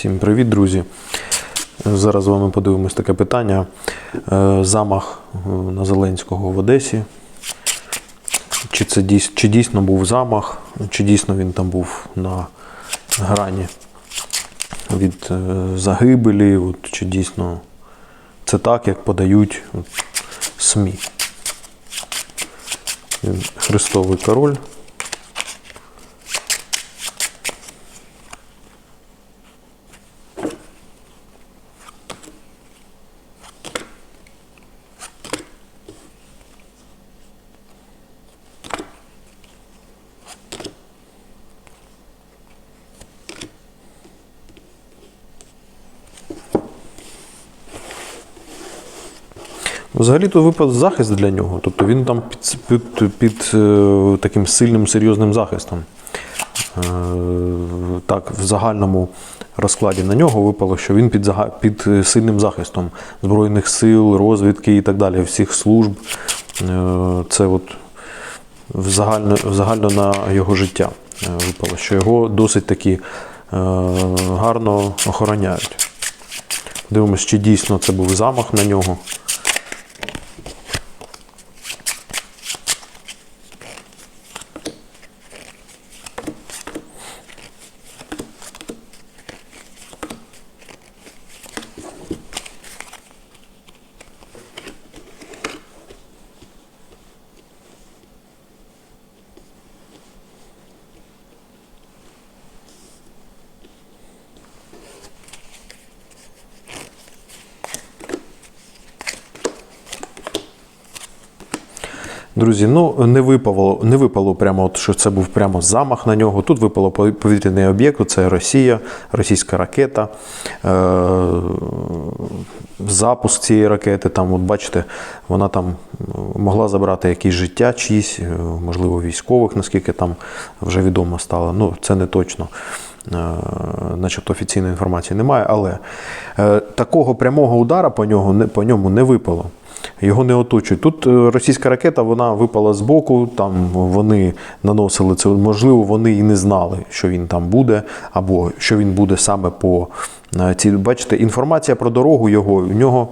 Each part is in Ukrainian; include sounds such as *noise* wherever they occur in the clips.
Всім привіт, друзі. Зараз з вами подивимось таке питання. Е, Замах е, на Зеленського в Одесі. Чи це дійс- чи дійсно був замах, чи дійсно він там був на грані від е, загибелі, от, чи дійсно це так, як подають СМІ. Він Христовий король. Взагалі то випав захист для нього. Тобто він там під, під, під е, таким сильним серйозним захистом. Е, так, в загальному розкладі на нього випало, що він під, під е, сильним захистом Збройних сил, розвідки і так далі, всіх служб. Це от загально, загально на його життя випало, що його досить таки гарно охороняють. Дивимось, чи дійсно це був замах на нього. Друзі, ну не випало, не випало прямо, от, що це був прямо замах на нього. Тут випало пові- повітряний об'єкт, це Росія, російська ракета. Е- запуск цієї ракети, там, от бачите, вона там могла забрати якісь життя чиїсь, е, можливо, військових, наскільки там вже відомо стало. Ну, це не точно. Е, Начебто офіційної інформації немає, але е, такого прямого удара по нього не по ньому не випало. Його не оточують. Тут е, російська ракета вона випала з боку, там вони наносили це. Можливо, вони і не знали, що він там буде, або що він буде саме по е, цій. Бачите, інформація про дорогу його у нього.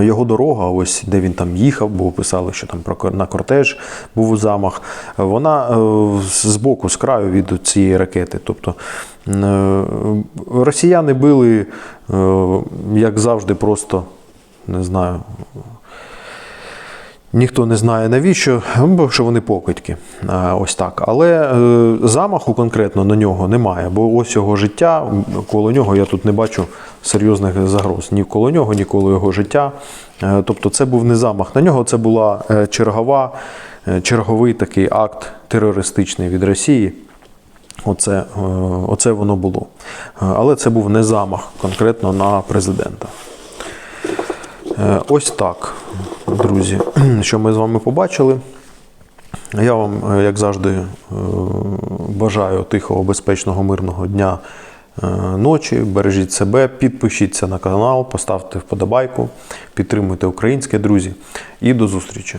е, Його дорога, ось де він там їхав, бо писали, що там на кортеж був замах. е, Вона з- боку, з краю від цієї ракети. Тобто росіяни били, як завжди, просто не знаю. Ніхто не знає навіщо, бо що вони покидьки. Ось так. Але е, замаху конкретно на нього немає, бо ось його життя, коло нього я тут не бачу серйозних загроз ні коло нього, ні коло його життя. Е, Тобто це був не замах на нього, це була е, чергова, черговий такий акт терористичний від Росії. Оце, оце воно було. Але це був не замах конкретно на президента. Е, Ось так, друзі, *clears throat* що ми з вами побачили. Я вам, е, як завжди, е, бажаю тихого, безпечного, мирного дня ночі. Бережіть себе, підпишіться на канал, поставте вподобайку, підтримуйте українське, друзі. І до зустрічі!